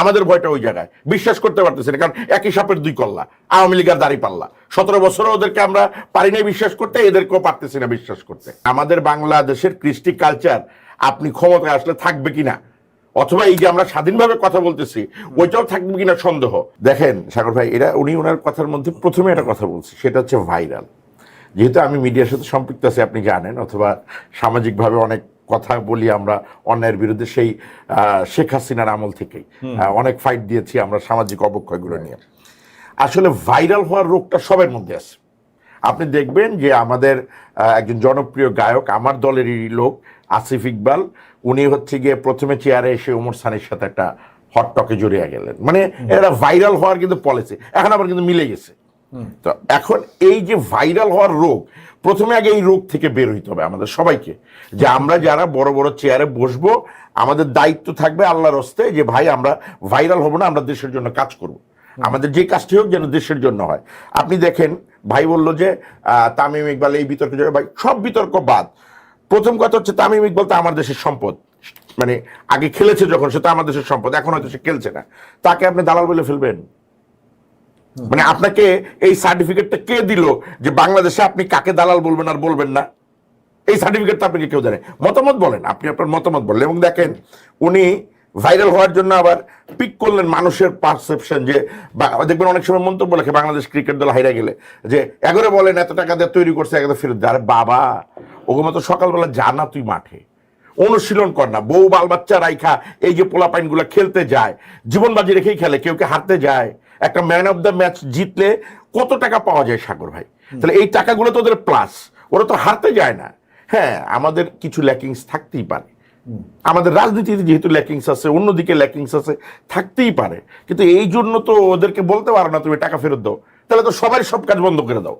আমাদের ভয়টা ওই জায়গায়। বিশ্বাস করতে পারতেছি না, কারণ একই সাপের দুই কল্লা, আওয়ামী লীগের দাড়ি পাল্লা। সতেরো বছরও ওদেরকে আমরা পারি না বিশ্বাস করতে, এদেরকেও পারতেছি না বিশ্বাস করতে। আমাদের বাংলাদেশের কৃষ্টি কালচার, আপনি ক্ষমতায় আসলে থাকবে কিনা? অথবা এই যে আমরা স্বাধীনভাবে কথা বলতেছি, ওইটাও থাকবে কিনা সন্দেহ? দেখেন, সাগর ভাই, এরা, উনি ওনার কথার মধ্যে প্রথমে একটা কথা বলছে, সেটা হচ্ছে ভাইরাল। যেহেতু আমি মিডিয়ার সাথে সম্পৃক্ত আছি, আপনি জানেন, অথবা সামাজিকভাবে অনেক কথা বলি আমরা অন্যায়ের বিরুদ্ধে সেই শেখ হাসিনার আমল থেকেই। অনেক ফাইট দিয়েছি আমরা সামাজিক অবক্ষয়গুলো নিয়ে। আসলে ভাইরাল হওয়ার রোগটা সবার মধ্যে আছে। আপনি দেখবেন যে আমাদের একজন জনপ্রিয় গায়ক আমার দলেরই লোক আসিফ ইকবাল উনি হচ্ছে গিয়ে প্রথমে চেয়ারে এসে ওমর সানির সাথে একটা হট টকে জড়িয়ে গেলেন। মানে এটা ভাইরাল হওয়ার কিন্তু পলিসি এখন আবার কিন্তু মিলে গেছে। তো এখন এই যে ভাইরাল হওয়ার রোগ প্রথমে আগে এই রোগ থেকে বের হইতে হবে আমাদের সবাইকে। যে আমরা যারা বড় বড় চেয়ারে বসবো আমাদের দায়িত্ব থাকবে আল্লাহর হস্তে যে ভাই আমরা ভাইরাল হব না আমরা দেশের জন্য কাজ করব। আমাদের যে কাজটি হোক যেন দেশের জন্য হয়। আপনি দেখেন ভাই বলল যে তামিম ইকবাল এই বিতর্ক ভাই সব বিতর্ক বাদ। প্রথম কথা হচ্ছে তামিম ইকবাল তো আমার দেশের সম্পদ। মানে আগে খেলেছে যখন সে তো আমার দেশের সম্পদ এখন হয়তো সে খেলছে না। তাকে আপনি দালাল বলে ফেলবেন। মানে আপনাকে এই সার্টিফিকেটটা কে দিল যে বাংলাদেশে আপনি কাকে দালাল বলবেন আর বলবেন না? এই সার্টিফিকেটটা আপনাকে কেউ জানে মতামত বলেন, আপনি আপনার মতামত বললেন এবং দেখেন, উনি ভাইরাল হওয়ার জন্য আবার পিক করলেন মানুষের পারসেপশন যে দেখবেন অনেক সময় মন্তব্য লেখে, বাংলাদেশ ক্রিকেট দল হাইরা গেলে, যে এগারো বলেন এত টাকা দিয়ে তৈরি করছে, এগারো ফেরত। আরে বাবা ওগুলো তো সকালবেলা যা না তুই মাঠে। অনুশীলন কর না। বউ, বাল বাচ্চা রাইখা, এই যে পোলা গুলা খেলতে যায় জীবন বাজি রেখেই খেলে, কেউ কে হারতে যায়? একটা ম্যান অফ দ্য ম্যাচ জিতলে কত টাকা পাওয়া যায়, সাগর ভাই? তাহলে এই টাকাগুলো তো ওদের প্লাস ওরা তো হারতে যায় না। হ্যাঁ আমাদের কিছু ল্যাকিংস থাকতেই পারে। আমাদের রাজনীতিতে যেহেতু ল্যাকিংস আছে, অন্যদিকে ল্যাকিংস আছে, থাকতেই পারে। কিন্তু এই জন্য তো ওদেরকে বলতে পারো না, তুমি টাকা ফেরত দাও। তাহলে তো সবাই সব কাজ বন্ধ করে দাও।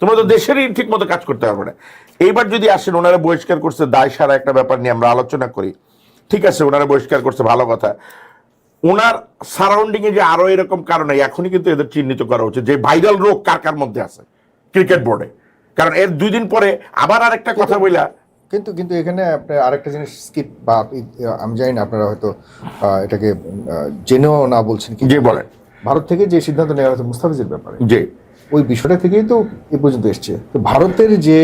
তোমরা তো দেশেরই ঠিক মতো কাজ করতে পারবে না। এইবার যদি আসেন, ওনারা বহিষ্কার করছে, দায় সারা একটা ব্যাপার নিয়ে আমরা আলোচনা করি। ঠিক আছে, ওনারা বহিষ্কার করছে, ভালো কথা। ওনার সারাউন্ডিং এ যে আরও এরকম কারণে এখনই কিন্তু এদের চিহ্নিত করা উচিত যে ভাইরাল রোগ কার কার মধ্যে আছে ক্রিকেট বোর্ডে কারণ এর দুই দিন পরে আবার আরেকটা কথা বইলা কিন্তু কিন্তু এখানে আপনার আরেকটা জিনিস স্কিপ বা আমি জানি না আপনারা হয়তো এটাকে জেনেও না বলছেন কি যে বলেন। ভারত থেকে যে সিদ্ধান্ত নেওয়া হয়েছে মুস্তাফিজের ব্যাপারে যে ওই বিষয়টা থেকেই তো এ পর্যন্ত এসছে। তো ভারতের যে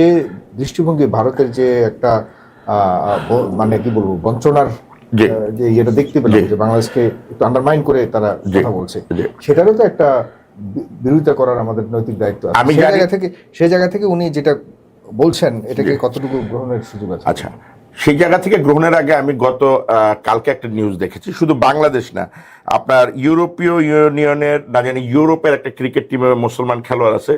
দৃষ্টিভঙ্গি ভারতের যে একটা মানে কি বলব বঞ্চনার যে ইয়েটা দেখতে পেলাম যে বাংলাদেশকে একটু আন্ডারমাইন করে তারা কথা বলছে। সেটারও তো একটা বিরোধিতা করার আমাদের নৈতিক দায়িত্ব আছে। আমি জায়গা থেকে সেই জায়গা থেকে উনি যেটা বলছেন এটাকে কতটুকু গ্রহণের সুযোগ আছে? আচ্ছা। সেই জায়গা থেকে গ্রহণের আগে আমি গত কালকে একটা নিউজ দেখেছি। শুধু বাংলাদেশ না, আপনার ইউরোপীয় ইউনিয়নের, না জানি ইউরোপের একটা ক্রিকেট টিমের মুসলমান খেলোয়াড় আছে।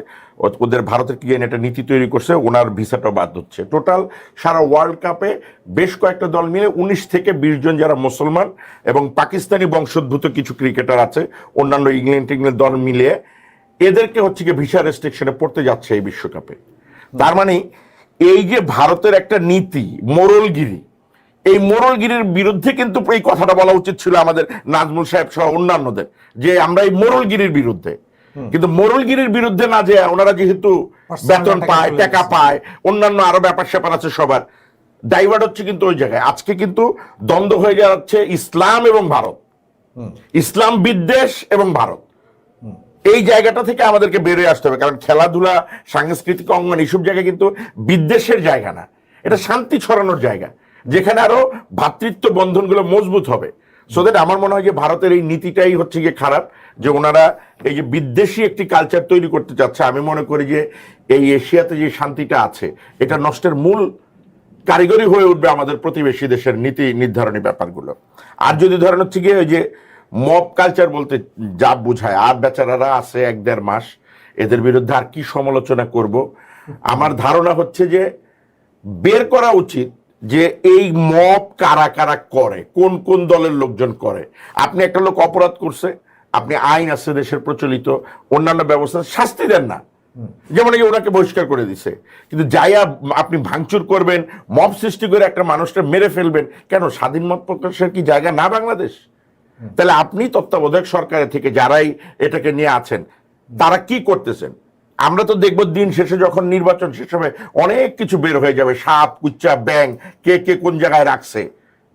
ওদের ভারতের কি একটা নীতি তৈরি করছে, ওনার ভিসাটা বাদ হচ্ছে। টোটাল সারা ওয়ার্ল্ড কাপে বেশ কয়েকটা দল মিলে উনিশ থেকে বিশ জন যারা মুসলমান এবং পাকিস্তানি বংশোদ্ভূত কিছু ক্রিকেটার আছে, অন্যান্য ইংল্যান্ড টিংল্যান্ড দল মিলিয়ে। এদেরকে হচ্ছে কি ভিসা রেস্ট্রিকশনে পড়তে যাচ্ছে এই বিশ্বকাপে। তার মানে এই যে ভারতের একটা নীতি মোরলগিরি এই মোরলগিরির বিরুদ্ধে কিন্তু এই কথাটা বলা উচিত ছিল আমাদের নাজমুল সাহেব সহ অন্যান্যদের যে আমরা এই মোরলগিরির বিরুদ্ধে। কিন্তু মোরলগিরির বিরুদ্ধে না যে ওনারা যেহেতু বেতন পায় টাকা পায় অন্যান্য আরও ব্যাপার স্যাপার আছে সবার ডাইভার্ট হচ্ছে কিন্তু ওই জায়গায়। আজকে কিন্তু দ্বন্দ্ব হয়ে যাচ্ছে ইসলাম এবং ভারত। ইসলাম বিদ্বেষ এবং ভারত। এই জায়গাটা থেকে আমাদেরকে বেরিয়ে আসতে হবে, কারণ খেলাধুলা, সাংস্কৃতিক অঙ্গন এইসব জায়গা কিন্তু বিদ্বেষের জায়গা না। এটা শান্তি ছড়ানোর জায়গা, যেখানে আরও ভ্রাতৃত্ব বন্ধনগুলো মজবুত হবে। সো দ্যাট আমার মনে হয় যে ভারতের এই নীতিটাই হচ্ছে গিয়ে খারাপ, যে ওনারা এই যে বিদ্বেষী একটি কালচার তৈরি করতে চাচ্ছে, আমি মনে করি যে এই এশিয়াতে যে শান্তিটা আছে, এটা নষ্টের মূল কারিগরি হয়ে উঠবে আমাদের প্রতিবেশী দেশের নীতি নির্ধারণী ব্যাপারগুলো। আর যদি ধরেন হচ্ছে গিয়ে ওই যে মব কালচার বলতে যা বোঝায়। আর বেচারারা আছে এক দেড় মাস, এদের বিরুদ্ধে আর কি সমালোচনা করব? আমার ধারণা হচ্ছে যে বের করা উচিত যে এই মব কারা কারা করে, কোন কোন দলের লোকজন করে। আপনি একটা লোক অপরাধ করছে, আপনি আইন আছে দেশের প্রচলিত, অন্যান্য ব্যবস্থা শাস্তি দেন না। যেমন এই ওনাকে বহিষ্কার করে দিছে। কিন্তু যাইয়া আপনি ভাঙচুর করবেন, মব সৃষ্টি করে একটা মানুষটা মেরে ফেলবেন, কেন? স্বাধীন মত প্রকাশের কি জায়গা না বাংলাদেশ? তাহলে আপনি তত্ত্বাবধায়ক সরকারের থেকে যারাই এটাকে নিয়ে আছেন, তারা কি করতেছেন? আমরা তো দেখব দিন শেষে যখন নির্বাচন শেষ হবে, অনেক কিছু বের হয়ে যাবে, সাপ, কুচ্চা ব্যাং কে কে কোন জায়গায় রাখছে।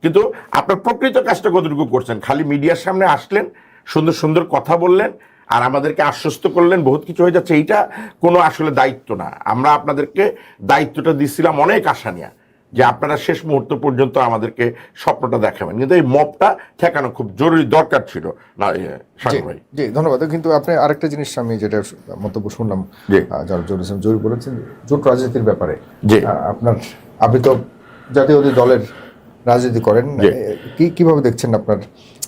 কিন্তু আপনার প্রকৃত কাজটা কতটুকু করছেন? খালি মিডিয়ার সামনে আসলেন, সুন্দর সুন্দর কথা বললেন, আর আমাদেরকে আশ্বস্ত করলেন, বহুত কিছু হয়ে যাচ্ছে, এইটা কোনো আসলে দায়িত্ব না। আমরা আপনাদেরকে দায়িত্বটা দিচ্ছিলাম অনেক আশা নিয়ে। যে আপনারা শেষ মুহূর্ত পর্যন্ত আমাদেরকে স্বপ্নটা দেখাবেন। কিন্তু এই মপটা ঠেকানো খুব জরুরি দরকার ছিল। না ভাই। জি ধন্যবাদ। কিন্তু আপনি আরেকটা জিনিস আমি যেটা মন্তব্য শুনলাম জি। আহ, যারা জোর বলেছেন জোট রাজনীতির ব্যাপারে। জি। আহ, আপনার আপনি তো জাতীয় দলের রাজনীতি করেন কি কীভাবে দেখছেন আপনার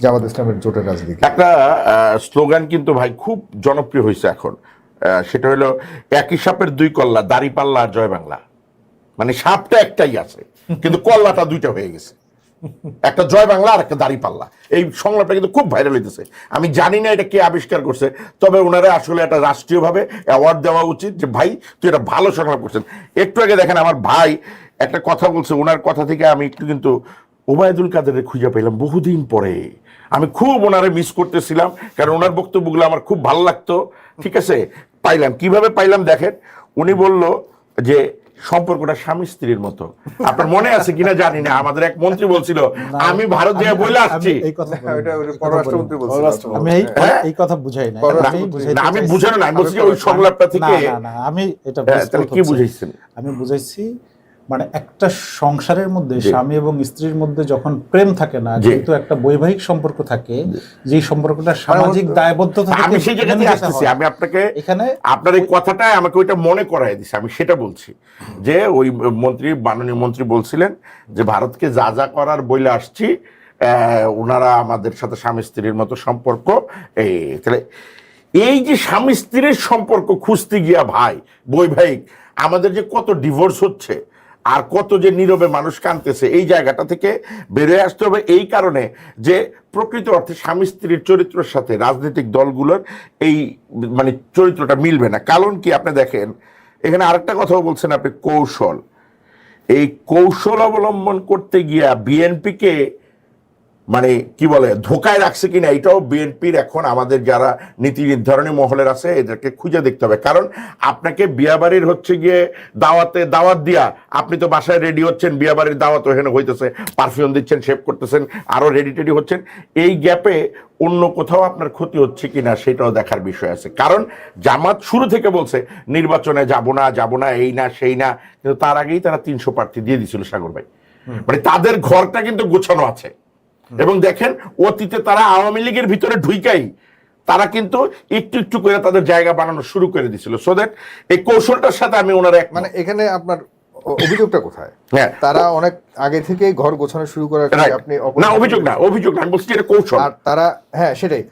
জামাত ইসলামের জোটের রাজনীতি? একটা স্লোগান কিন্তু ভাই খুব জনপ্রিয় হয়েছে এখন। সেটা হলো একই সাপের দুই কল্লা দাড়ি পাল্লা আর জয় বাংলা। মানে সাপটা একটাই আছে, কিন্তু কল্লাটা দুইটা হয়ে গেছে। একটা জয় বাংলা আর একটা দাড়ি পাল্লা। এই সংলাপটা কিন্তু খুব ভাইরাল হইতেছে। আমি জানি না এটা কে আবিষ্কার করছে, তবে ওনারা আসলে একটা রাষ্ট্রীয়ভাবে অ্যাওয়ার্ড দেওয়া উচিত যে, ভাই, তুই এটা ভালো সংলাপ করছেন। একটু আগে দেখেন আমার ভাই একটা কথা বলছে, ওনার কথা থেকে আমি একটু কিন্তু ওবায়দুল কাদেরের খুঁজে পেলাম বহুদিন পরে। আমি খুব ওনারে মিস করতেছিলাম, কারণ ওনার বক্তব্যগুলো আমার খুব ভালো লাগতো। ঠিক আছে? পাইলাম। কীভাবে পাইলাম দেখেন? উনি বলল যে সম্পর্কটা স্বামী স্ত্রীর মতো। আপনার মনে আছে কিনা জানি না। আমাদের এক মন্ত্রী বলছিল আমি ভারত দিয়ে বলে আসছি। আমি এই কথা হ্যাঁ? এই কথা বুঝাই না আমি বুঝানো না আমি বলছি ওই সংলাপটা থেকে না না আমি এটা হ্যাঁ, কি। বুঝাইছেন? আমি বুঝাইছি মানে একটা সংসারের মধ্যে স্বামী এবং স্ত্রীর মধ্যে যখন প্রেম থাকে না। কিন্তু একটা বৈবাহিক সম্পর্ক থাকে যে সম্পর্কটা সামাজিক দায়বদ্ধতা থেকে আমি সেই মেনে আসতেছি আমি আপনাকে এখানে আপনার এই কথাটা আমাকে ওইটা মনে করাই দিছে আমি সেটা বলছি। যে ওই মন্ত্রী মাননীয় মন্ত্রী বলছিলেন যে ভারতকে যা যা করার বইলে আসছি আহ, ওনারা আমাদের সাথে স্বামী স্ত্রীর মতো সম্পর্ক। এই তাহলে এই যে স্বামী স্ত্রীর সম্পর্ক খুঁজতে গিয়া ভাই বৈবাহিক আমাদের যে কত ডিভোর্স হচ্ছে আর কত যে নীরবে মানুষ কানতেছে এই জায়গাটা থেকে বেরোয় আসতে হবে এই কারণে যে প্রকৃত অর্থে স্বামী স্ত্রীর চরিত্রের সাথে রাজনৈতিক দলগুলোর এই মানে চরিত্রটা মিলবে না। কারণ কি আপনি দেখেন, এখানে আরেকটা কথাও বলছেন আপনি, কৌশল। এই কৌশল অবলম্বন করতে গিয়া বিএনপিকে মানে কি বলে ধোকায় রাখছে কিনা এটাও বিএনপির এখন আমাদের যারা নীতি নির্ধারণী মহলের আছে এদেরকে খুঁজে দেখতে হবে। কারণ আপনাকে বিয়াবাড়ির হচ্ছে গিয়ে দাওয়াতে দাওয়াত দিয়া আপনি তো বাসায় রেডি হচ্ছেন বিয়াবাড়ির দাওয়াত ওখানে হইতেছে পারফিউম দিচ্ছেন শেভ করতেছেন আরও রেডি টেডি হচ্ছেন। এই গ্যাপে অন্য কোথাও আপনার ক্ষতি হচ্ছে কিনা সেটাও দেখার বিষয় আছে। কারণ জামাত শুরু থেকে বলছে নির্বাচনে যাব না যাব না এই না সেই না কিন্তু তার আগেই তারা তিনশো প্রার্থী দিয়ে দিয়েছিল সাগর ভাই। মানে তাদের ঘরটা কিন্তু গোছানো আছে। এবং দেখেন অতীতে তারা আওয়ামী লীগের ভিতরে ঢুইকাই তারা কিন্তু একটু একটু করে তাদের জায়গা বানানো শুরু করে দিয়েছিল। সো দ্যাট এই কৌশলটার সাথে আমি ওনার এক মানে এখানে আপনার অভিযোগটা কোথায়? হ্যাঁ। তারা অনেক আগে থেকে ঘর গোছানো শুরু করার আপনি না অভিযোগ না অভিযোগ না বলছি এটা কৌশল। আর তারা হ্যাঁ সেটাই।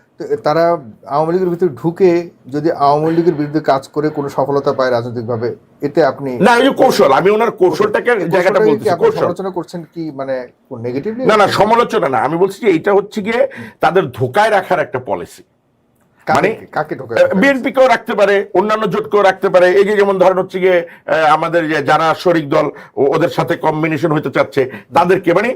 তারা আওয়ামী লীগের ভিতরে ঢুকে যদি আওয়ামী লীগের বিরুদ্ধে কাজ করে কোনো সফলতা পায় রাজনৈতিকভাবে এতে আপনি না এই কৌশল আমি ওনার কৌশলটাকে জায়গাটা বলতেছি কৌশল। সমালোচনা করছেন কি মানে নেগেটিভলি না না সমালোচনা না আমি বলছি যে এটা হচ্ছে গিয়ে তাদের ধোকায় রাখার একটা পলিসি মানে কাকে বিএনপিকেও রাখতে পারে অন্যান্য জোটকেও রাখতে পারে এই যে যেমন ধরেন হচ্ছে গিয়ে আমাদের যে যারা শরিক দল ওদের সাথে কম্বিনেশন হতে চাচ্ছে তাদেরকে মানে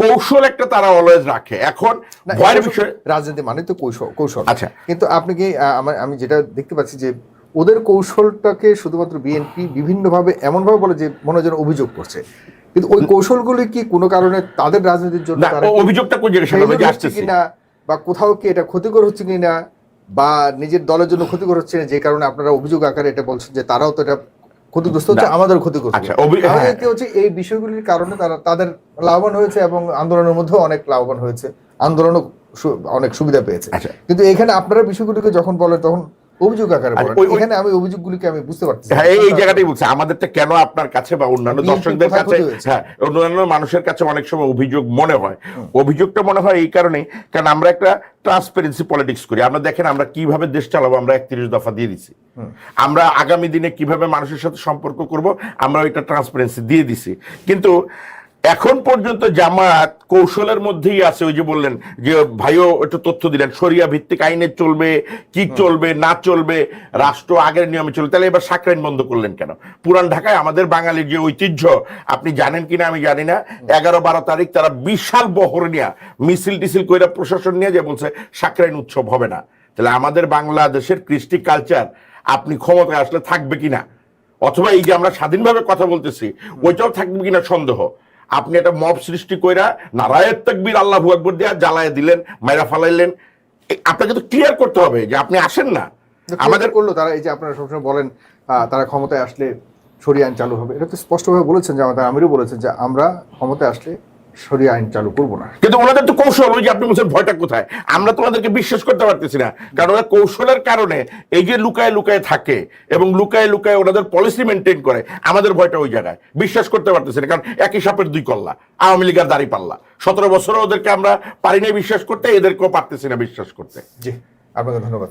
কৌশল একটা তারা অলওয়েজ রাখে। এখন ভয়ের বিষয় রাজনীতি মানে তো কৌশল কৌশল। আচ্ছা। কিন্তু আপনি কি আমার আমি যেটা দেখতে পাচ্ছি যে ওদের কৌশলটাকে শুধুমাত্র বিএনপি বিভিন্নভাবে এমনভাবে বলে যে মনে যেন অভিযোগ করছে। কিন্তু ওই কৌশলগুলি কি কোনো কারণে তাদের রাজনীতির জন্য তারা অভিযোগটা কোন জায়গায় হচ্ছে কিনা বা কোথাও কি এটা ক্ষতিকর হচ্ছে কিনা বা নিজের দলের জন্য ক্ষতিকর হচ্ছে না যে কারণে আপনারা অভিযোগ আকারে এটা বলছেন যে তারাও তো এটা ক্ষতিগ্রস্ত হচ্ছে আমাদের ক্ষতিগ্রস্ত আচ্ছা, অভি- তাহলে হ্যাঁ। হচ্ছে এই বিষয়গুলির কারণে তারা তাদের লাভবান হয়েছে এবং আন্দোলনের মধ্যেও অনেক লাভবান হয়েছে আন্দোলনও অনেক সুবিধা পেয়েছে আচ্ছা। কিন্তু এখানে আপনারা বিষয়গুলিকে যখন বলে তখন অভিযোগ আকারে এখানে আমি অভিযোগগুলিকে আমি বুঝতে পারছি হ্যাঁ এই জায়গাটাই বলছে আমাদেরটা কেন আপনার কাছে বা অন্যান্য দর্শকদের কাছে হ্যাঁ অন্যান্য মানুষের কাছে অনেক সময় অভিযোগ মনে হয়। অভিযোগটা মনে হয় এই কারণেই কারণ আমরা একটা ট্রান্সপারেন্সি পলিটিক্স করি। আমরা দেখেন আমরা কীভাবে দেশ চালাবো আমরা একত্রিশ দফা দিয়ে দিছি। আমরা আগামী দিনে কীভাবে মানুষের সাথে সম্পর্ক করব আমরা ওইটা ট্রান্সপারেন্সি দিয়ে দিছি। কিন্তু এখন পর্যন্ত জামাত কৌশলের মধ্যেই আছে ওই যে বললেন যে ভাইও একটু তথ্য দিলেন সরিয়া ভিত্তিক আইনে চলবে কি চলবে না চলবে রাষ্ট্র আগের নিয়মে চলবে তাহলে এবার সাকরাইন বন্ধ করলেন কেন? পুরান ঢাকায় আমাদের বাঙালির যে ঐতিহ্য আপনি জানেন কিনা আমি জানি না এগারো বারো তারিখ তারা বিশাল বহর নিয়ে মিছিল টিছিল কইরা প্রশাসন নিয়ে যে বলছে সাকরাইন উৎসব হবে না। তাহলে আমাদের বাংলাদেশের কৃষ্টি কালচার আপনি ক্ষমতায় আসলে থাকবে কিনা? অথবা এই যে আমরা স্বাধীনভাবে কথা বলতেছি ওইটাও থাকবে কিনা সন্দেহ? আপনি একটা মব সৃষ্টি কইরা নারায়ের তকবির আল্লাহ আকবর দিয়া জ্বালায় দিলেন মাইরা ফালাইলেন। আপনাকে তো ক্লিয়ার করতে হবে যে আপনি আসেন না। আমাদের করল তারা এই যে আপনারা সবসময় বলেন আহ, তারা ক্ষমতায় আসলে সরিয়ে আইন চালু হবে। এটা তো স্পষ্টভাবে বলেছেন যে আমাদের আমিরও বলেছেন যে আমরা ক্ষমতায় আসলে সরিয়ে আইন চালু করব না। কিন্তু ওনাদের তো কৌশল ওই যে আপনি বলছেন ভয়টা কোথায়? আমরা তো ওনাদেরকে বিশ্বাস করতে পারতেছি না। কারণ ওরা কৌশলের কারণে এই যে লুকায় লুকায় থাকে এবং লুকায় লুকায় ওনাদের পলিসি মেনটেন করে আমাদের ভয়টা ওই জায়গায়। বিশ্বাস করতে পারতেছি না কারণ একই সাপের দুই কল্লা আওয়ামী লীগের দাঁড়ি পাল্লা। সতেরো বছরে ওদেরকে আমরা পারি নাই বিশ্বাস করতে এদেরকেও পারতেছি না বিশ্বাস করতে। জি আপনাকে ধন্যবাদ।